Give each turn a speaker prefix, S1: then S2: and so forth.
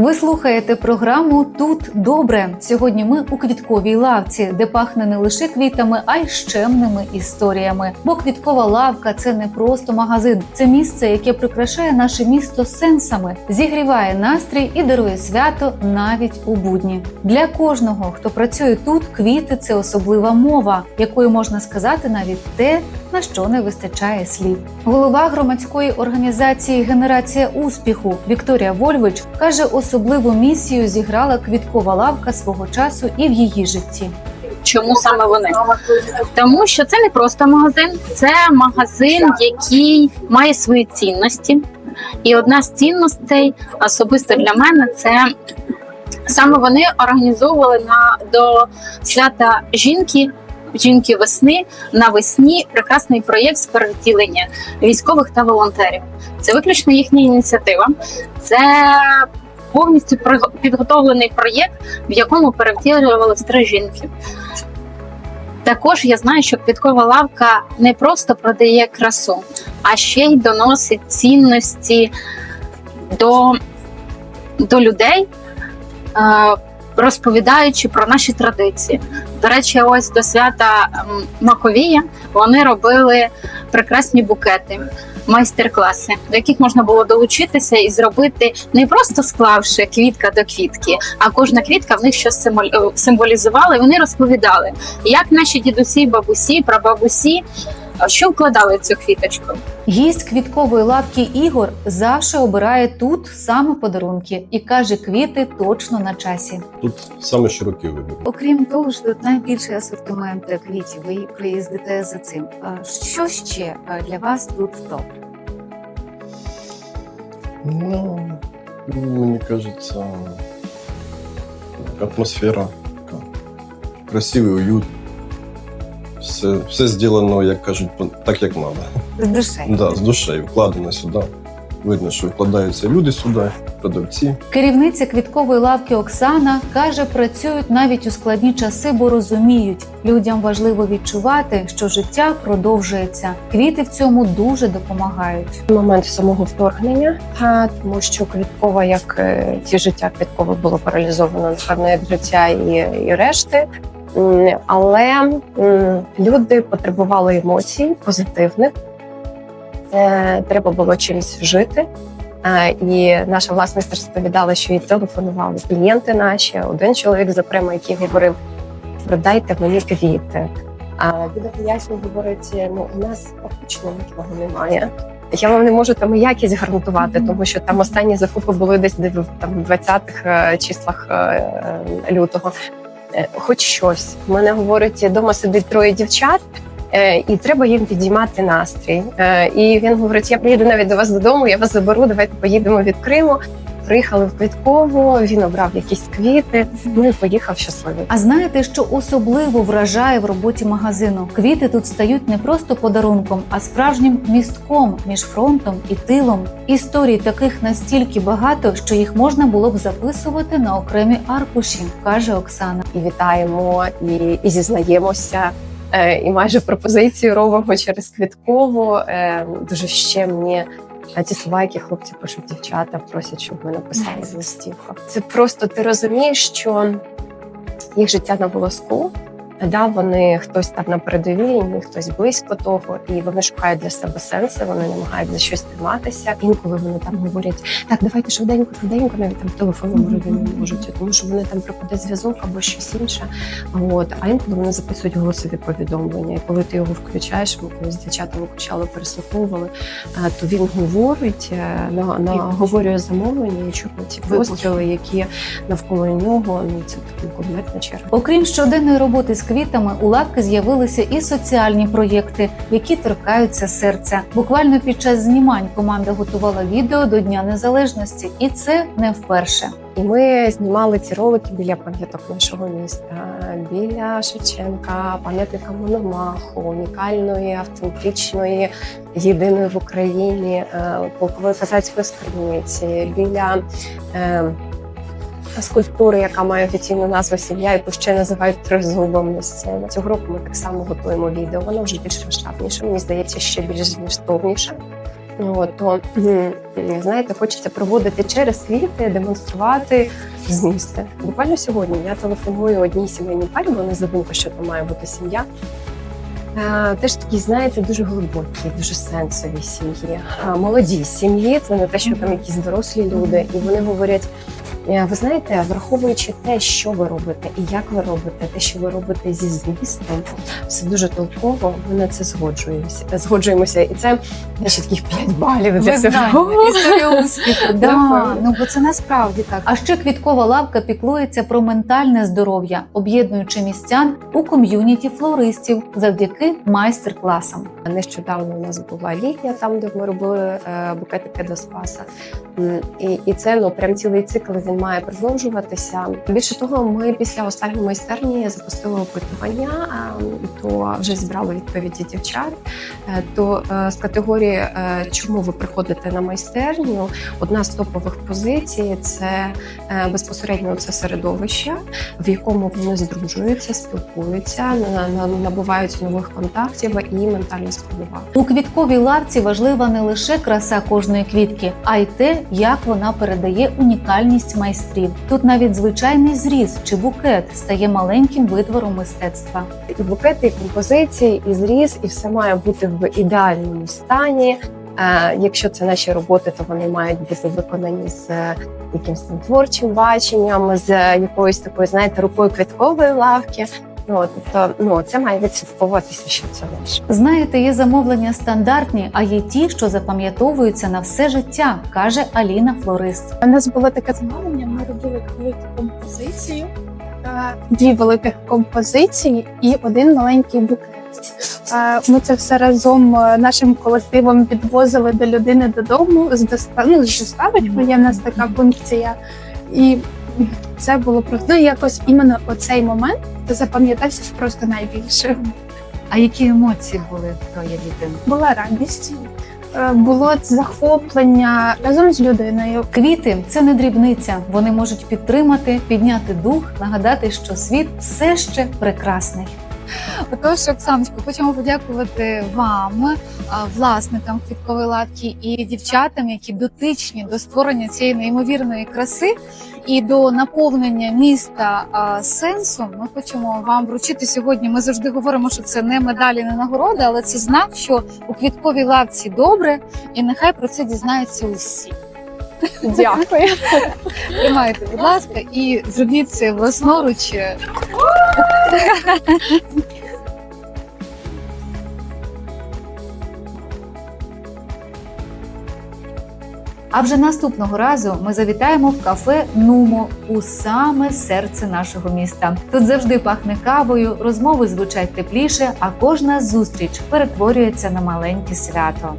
S1: Ви слухаєте програму Тут добре. Сьогодні ми у квітковій лавці, де пахне не лише квітами, а й щемними історіями. Бо квіткова лавка це не просто магазин, це місце, яке прикрашає наше місто сенсами, зігріває настрій і дарує свято навіть у будні. Для кожного, хто працює тут, квіти це особлива мова, якою можна сказати навіть те, на що не вистачає слів. Голова громадської організації Генерація успіху Вікторія Вольвич каже, особливу місію зіграла квіткова лавка свого часу і в її житті.
S2: Чому саме вони? Тому що це не просто магазин, це магазин, який має свої цінності. І одна з цінностей особисто для мене це саме вони організовували на до свята жінки. Жінки весни навесні прекрасний проєкт з перевтілення військових та волонтерів. Це виключно їхня ініціатива. Це повністю підготовлений проєкт, в якому перевтілювалися три жінки. Також я знаю, що квіткова лавка не просто продає красу, а ще й доносить цінності до, до людей, е, розповідаючи про наші традиції. До речі, ось до свята Маковія вони робили прекрасні букети. Майстер-класи, до яких можна було долучитися і зробити не просто склавши квітка до квітки, а кожна квітка в них щось е, символізувала. І вони розповідали, як наші дідусі, бабусі, прабабусі, е, що вкладали в цю квіточку.
S1: Гість квіткової лавки Ігор завжди обирає тут саме подарунки і каже, квіти точно на часі.
S3: Тут саме широкий вибір.
S1: Окрім того, що тут найбільший асортимент квітів, ви приїздите за цим. А Що ще для вас тут топ?
S3: Ну, мені кажеться, атмосфера така. Красивий уют. Все, все зроблено, як кажуть, по- так, як треба.
S1: З душею.
S3: Да, з душею вкладено сюди. Видно, що вкладаються люди сюди, продавці.
S1: Керівниця квіткової лавки Оксана каже, працюють навіть у складні часи, бо розуміють, людям важливо відчувати, що життя продовжується. Квіти в цьому дуже допомагають.
S4: момент самого вторгнення, тому що квіткова, як е, ті життя квіткове було паралізовано напевно як життя і, і решти. Але люди потребували емоцій позитивних. Треба було чимось жити. І наша власниця розповідала, що їй телефонували клієнти наші. Один чоловік, зокрема, який говорив: продайте мені квіти. А Біда пояснює, говорить: ну у нас фактично нічого немає. Я вам не можу там якість гарантувати, тому що там останні закупи були десь де в там 20-х е, числах е, лютого. Е, Хоч щось. У мене говорить, вдома сидить троє дівчат. е, І треба їм підіймати настрій. Е, І він говорить: я приїду навіть до вас додому, я вас заберу. Давайте поїдемо від Криму. Приїхали в Квіткову. Він обрав якісь квіти. Ну і поїхав щасливий.
S1: А знаєте, що особливо вражає в роботі магазину? Квіти тут стають не просто подарунком, а справжнім містком між фронтом і тилом. Історій таких настільки багато, що їх можна було б записувати на окремі аркуші, каже Оксана.
S4: і вітаємо, і, і зізнаємося. Е, і майже пропозицію робимо через квіткову. Е, дуже щемні е, ті слова, які хлопці пишуть дівчата, просять, щоб ми написали з листівку. Це просто ти розумієш, що їх життя на волоску. Да, вони хтось там на передовій хтось близько того, і вони шукають для себе сенси, вони намагаються за щось триматися. Інколи вони там говорять: так, давайте швиденько, швиденько, навіть там телефон говорити не можуть, тому що вони там пропаде зв'язок або щось інше. От а інколи вони записують голосові повідомлення. І коли ти його включаєш, ми коли з дівчатами включали, переслуховували, е, то він говорить, е, на, наговорює замовлення і чути ці постріли, які навколо нього. Ну це така кулеметна черга.
S1: Окрім щоденної роботи з квітами, у лавки з'явилися і соціальні проєкти, які торкаються серця. Буквально під час знімань команда готувала відео до Дня Незалежності, і це не вперше.
S4: Ми знімали ці ролики біля пам'яток нашого міста, біля Шевченка, пам'ятника Мономаху, унікальної, автентичної, єдиної в Україні е, полкової козацької скарбниці, біля е, скульптури, яка має офіційну назву сім'я, яку ще називають тризубом місцевим. Цього року ми так само готуємо відео. Воно вже більш масштабніше. Мені здається, ще більш змістовніше. От, то знаєте, хочеться проводити через квіти, демонструвати змісти. Буквально сьогодні я телефоную одній сімейній парі, бо не забула, що там має бути сім'я. Е, Теж такі, знаєте, дуже глибокі, дуже сенсові сім'ї. Молоді сім'ї, це не те, що там якісь дорослі люди, і вони говорять. «Е, Ви знаєте, враховуючи те, що ви робите і як ви робите, те, що ви робите зі змістом, все дуже толково. Ми на це згоджуємося. Згоджуємося, і це ще таких 5 балів. для цього.
S1: історія успіху. Да, ну бо це насправді так. А ще квіткова лавка піклується про ментальне здоров'я, об'єднуючи містян у ком'юніті флористів завдяки майстер-класам.
S4: Нещодавно у нас була літня, там де ми робили е, букетики до спаса. І, і це ну прям цілий цикл він має продовжуватися. Більше того, ми після останньої майстерні запустили опитування, то вже зібрали відповіді дівчат. Е, То е, з категорії е, чому ви приходите на майстерню, одна з топових позицій це безпосередньо це середовище, в якому вони здружуються, спілкуються, на- на- набувають нових контактів і ментальна складова.
S1: У квітковій лавці важлива не лише краса кожної квітки, а й те, як вона передає унікальність майстрів. Тут навіть звичайний зріз чи букет стає маленьким витвором мистецтва.
S4: І букети, і композиції, і зріз, і все має бути в ідеальному стані. Е, Якщо це наші роботи, то вони мають бути виконані з е, якимось творчим баченням, з е, якоюсь такою, знаєте, рукою квіткової лавки. Ну, тобто, ну це має відслідковуватися, що це наше.
S1: Знаєте, є замовлення стандартні, а є ті, що запам'ятовуються на все життя, каже Аліна Флорист.
S5: У нас було таке замовлення. Ми робили велику композицію, е, дві великих композиції і один маленький букет. Е, Ми це все разом е, нашим колективом підвозили до людини додому з доста... ну. Є в нас така функція, і це було просто ну, якось іменно оцей момент запам'ятався просто найбільше.
S1: А які емоції були в дитини?
S5: Була радість, е, було захоплення разом з людиною.
S1: Квіти це не дрібниця. Вони можуть підтримати, підняти дух, нагадати, що світ все ще прекрасний. Отож, Оксаночко, хочемо подякувати вам, власникам квіткової лавки і дівчатам, які дотичні до створення цієї неймовірної краси і до наповнення міста сенсом. Ми хочемо вам вручити сьогодні. Ми завжди говоримо, що це не медалі, не нагороди, але це знак, що у квітковій лавці добре, і нехай про це дізнаються усі.
S4: Дякую.
S1: Тримайте, будь ласка, і зробіть це власноруч. А вже наступного разу ми завітаємо в кафе Нумо у саме серце нашого міста. Тут завжди пахне кавою, розмови звучать тепліше, а кожна зустріч перетворюється на маленьке свято.